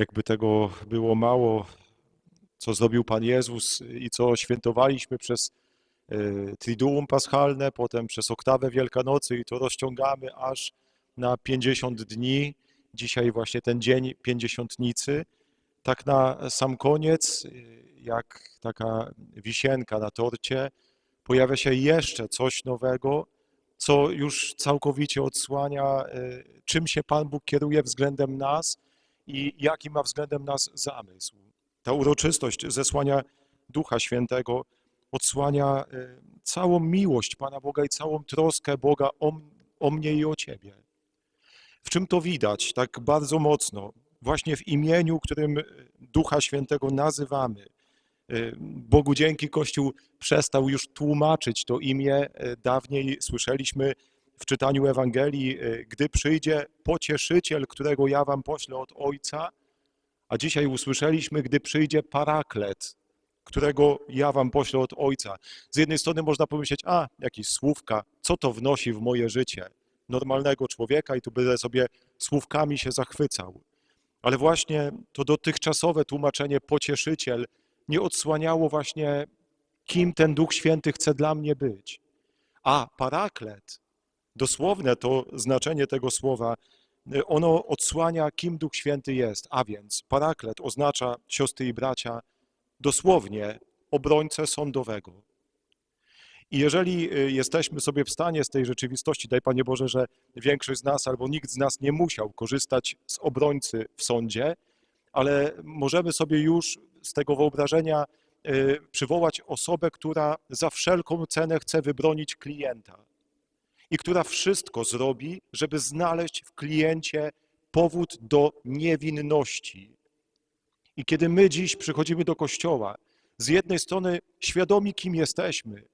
jakby tego było mało, co zrobił Pan Jezus i co świętowaliśmy przez e, Triduum Paschalne, potem przez oktawę Wielkanocy i to rozciągamy aż na 50 dni. Dzisiaj właśnie ten dzień pięćdziesiątnicy. Tak na sam koniec, jak taka wisienka na torcie, pojawia się jeszcze coś nowego, co już całkowicie odsłania, e, czym się Pan Bóg kieruje względem nas i jaki ma względem nas zamysł. Ta uroczystość zesłania Ducha Świętego odsłania e, całą miłość Pana Boga i całą troskę Boga o, o mnie i o Ciebie. W czym to widać tak bardzo mocno? Właśnie w imieniu, którym Ducha Świętego nazywamy. E, Bogu dzięki Kościół przestał już tłumaczyć to imię. E, Dawniej słyszeliśmy w czytaniu Ewangelii, e, gdy przyjdzie pocieszyciel, którego ja wam poślę od Ojca, a dzisiaj usłyszeliśmy, gdy przyjdzie paraklet, którego ja wam poślę od Ojca. Z jednej strony można pomyśleć, a jakieś słówka, co to wnosi w moje życie normalnego człowieka i tu będę sobie słówkami się zachwycał. Ale właśnie to dotychczasowe tłumaczenie pocieszyciel nie odsłaniało właśnie, kim ten Duch Święty chce dla mnie być. A paraklet, dosłowne to znaczenie tego słowa, ono odsłania, kim Duch Święty jest. A więc paraklet oznacza, siostry i bracia, dosłownie obrońcę sądowego. I jeżeli y, jesteśmy sobie w stanie z tej rzeczywistości, daj Panie Boże, że większość z nas albo nikt z nas nie musiał korzystać z obrońcy w sądzie, ale możemy sobie już z tego wyobrażenia y, przywołać osobę, która za wszelką cenę chce wybronić klienta i która wszystko zrobi, żeby znaleźć w kliencie powód do niewinności. I kiedy my dziś przychodzimy do kościoła, z jednej strony świadomi, kim jesteśmy,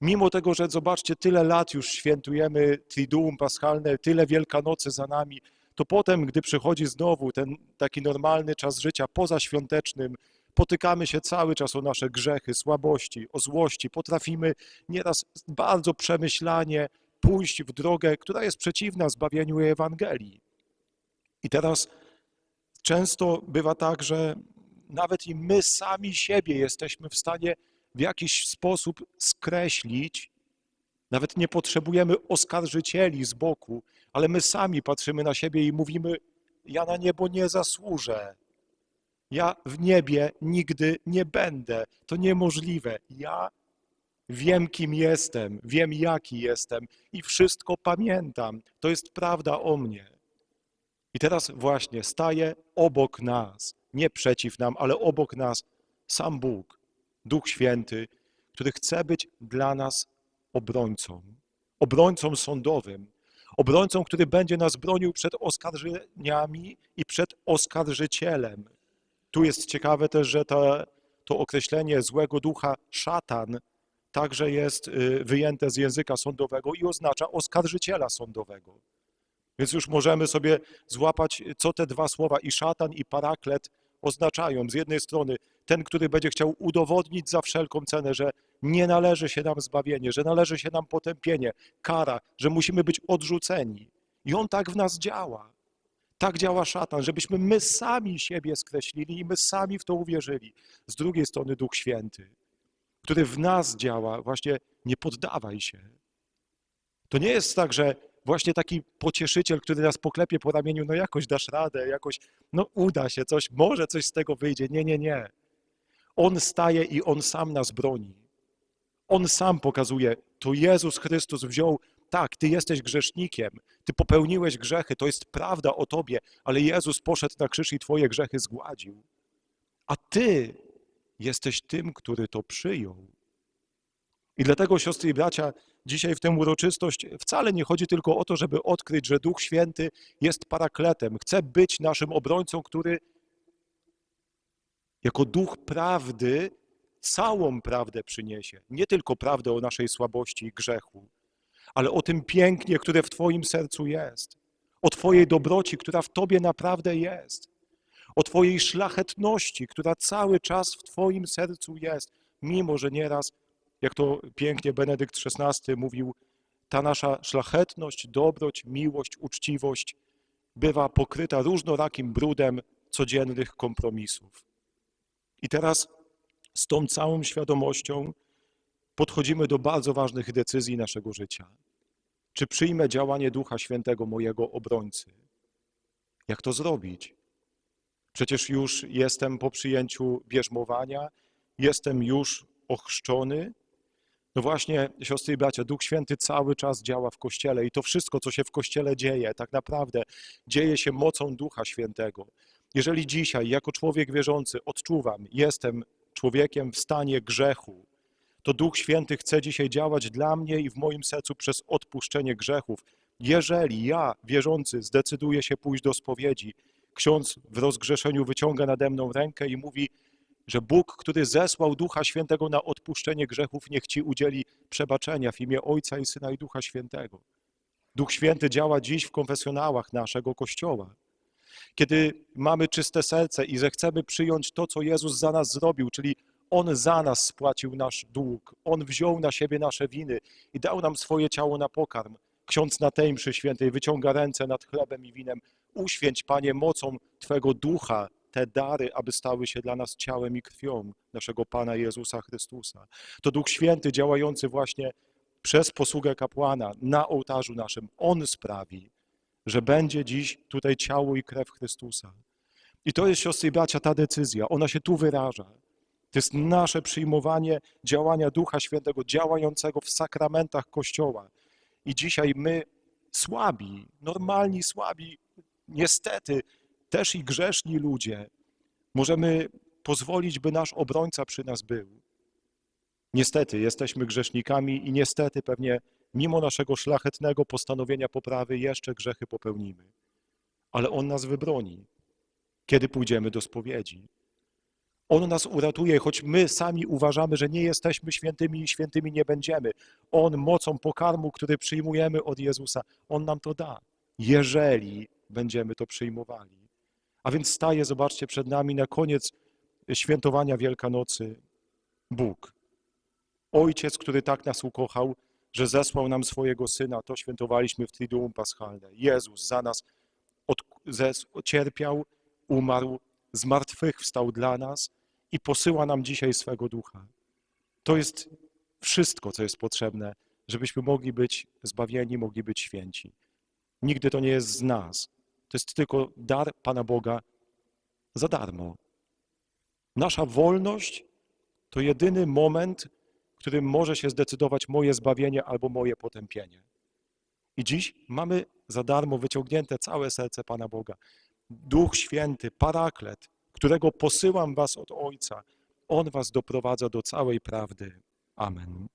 mimo tego, że zobaczcie, tyle lat już świętujemy Triduum Paschalne, tyle Wielkanocy za nami, to potem, gdy przychodzi znowu ten taki normalny czas życia pozaświątecznym, potykamy się cały czas o nasze grzechy, słabości, o złości, potrafimy nieraz bardzo przemyślanie pójść w drogę, która jest przeciwna zbawieniu Ewangelii. I teraz często bywa tak, że nawet i my sami siebie jesteśmy w stanie w jakiś sposób skreślić. Nawet nie potrzebujemy oskarżycieli z boku, ale my sami patrzymy na siebie i mówimy: Ja na niebo nie zasłużę. Ja w niebie nigdy nie będę. To niemożliwe. Ja wiem, kim jestem, wiem, jaki jestem i wszystko pamiętam. To jest prawda o mnie. I teraz właśnie staje obok nas, nie przeciw nam, ale obok nas sam Bóg, Duch Święty, który chce być dla nas obrońcą, obrońcą sądowym, obrońcą, który będzie nas bronił przed oskarżeniami i przed oskarżycielem. Tu jest ciekawe też, że to, to określenie złego ducha szatan także jest y, wyjęte z języka sądowego i oznacza oskarżyciela sądowego. Więc już możemy sobie złapać, co te dwa słowa i szatan, i paraklet oznaczają. Z jednej strony ten, który będzie chciał udowodnić za wszelką cenę, że nie należy się nam zbawienie, że należy się nam potępienie, kara, że musimy być odrzuceni. I on tak w nas działa. Tak działa szatan, żebyśmy my sami siebie skreślili i my sami w to uwierzyli. Z drugiej strony Duch Święty, który w nas działa, właśnie nie poddawaj się. To nie jest tak, że właśnie taki pocieszyciel, który nas poklepie po ramieniu, no jakoś dasz radę, jakoś, no uda się coś, może coś z tego wyjdzie. Nie, nie, nie. On staje i On sam nas broni. On sam pokazuje, to Jezus Chrystus wziął, tak, ty jesteś grzesznikiem, ty popełniłeś grzechy, to jest prawda o tobie, ale Jezus poszedł na krzyż i twoje grzechy zgładził. A ty jesteś tym, który to przyjął. I dlatego, siostry i bracia, dzisiaj w tę uroczystość wcale nie chodzi tylko o to, żeby odkryć, że Duch Święty jest parakletem, chce być naszym obrońcą, który jako duch prawdy całą prawdę przyniesie. Nie tylko prawdę o naszej słabości i grzechu, ale o tym pięknie, które w Twoim sercu jest, o Twojej dobroci, która w Tobie naprawdę jest, o Twojej szlachetności, która cały czas w Twoim sercu jest, mimo że nieraz, jak to pięknie Benedykt XVI mówił, ta nasza szlachetność, dobroć, miłość, uczciwość bywa pokryta różnorakim brudem, codziennych kompromisów. I teraz z tą całą świadomością podchodzimy do bardzo ważnych decyzji naszego życia. Czy przyjmę działanie Ducha Świętego, mojego obrońcy? Jak to zrobić? Przecież już jestem po przyjęciu bierzmowania, jestem już ochrzczony. No właśnie, siostry i bracia, Duch Święty cały czas działa w Kościele i to wszystko, co się w Kościele dzieje, tak naprawdę dzieje się mocą Ducha Świętego. Jeżeli dzisiaj, jako człowiek wierzący, odczuwam, jestem człowiekiem w stanie grzechu, to Duch Święty chce dzisiaj działać dla mnie i w moim sercu przez odpuszczenie grzechów. Jeżeli ja, wierzący, zdecyduję się pójść do spowiedzi, ksiądz w rozgrzeszeniu wyciąga nade mną rękę i mówi, że Bóg, który zesłał Ducha Świętego na odpuszczenie grzechów, niech Ci udzieli przebaczenia w imię Ojca i Syna i Ducha Świętego. Duch Święty działa dziś w konfesjonałach naszego Kościoła. Kiedy mamy czyste serce i zechcemy przyjąć to, co Jezus za nas zrobił, czyli On za nas spłacił nasz dług, On wziął na siebie nasze winy i dał nam swoje ciało na pokarm. Ksiądz na tej mszy świętej wyciąga ręce nad chlebem i winem. Uświęć, Panie, mocą Twego Ducha te dary, aby stały się dla nas ciałem i krwią naszego Pana Jezusa Chrystusa. To Duch Święty działający właśnie przez posługę kapłana na ołtarzu naszym. On sprawi, że będzie dziś tutaj ciało i krew Chrystusa. I to jest, siostry i bracia, ta decyzja. Ona się tu wyraża. To jest nasze przyjmowanie działania Ducha Świętego, działającego w sakramentach Kościoła. I dzisiaj my, słabi, normalni, słabi, niestety też i grzeszni ludzie, możemy pozwolić, by nasz obrońca przy nas był. Niestety jesteśmy grzesznikami i niestety pewnie mimo naszego szlachetnego postanowienia poprawy jeszcze grzechy popełnimy. Ale On nas wybroni, kiedy pójdziemy do spowiedzi. On nas uratuje, choć my sami uważamy, że nie jesteśmy świętymi i świętymi nie będziemy. On mocą pokarmu, który przyjmujemy od Jezusa, On nam to da, jeżeli będziemy to przyjmowali. A więc staje, zobaczcie, przed nami na koniec świętowania Wielkanocy Bóg. Ojciec, który tak nas ukochał, że zesłał nam swojego Syna, to świętowaliśmy w Triduum Paschalne. Jezus za nas od, zes, cierpiał, umarł, zmartwychwstał dla nas i posyła nam dzisiaj swego Ducha. To jest wszystko, co jest potrzebne, żebyśmy mogli być zbawieni, mogli być święci. Nigdy to nie jest z nas. To jest tylko dar Pana Boga za darmo. Nasza wolność to jedyny moment, w którym może się zdecydować moje zbawienie albo moje potępienie. I dziś mamy za darmo wyciągnięte całe serce Pana Boga. Duch Święty, Paraklet, którego posyłam was od Ojca, On was doprowadza do całej prawdy. Amen.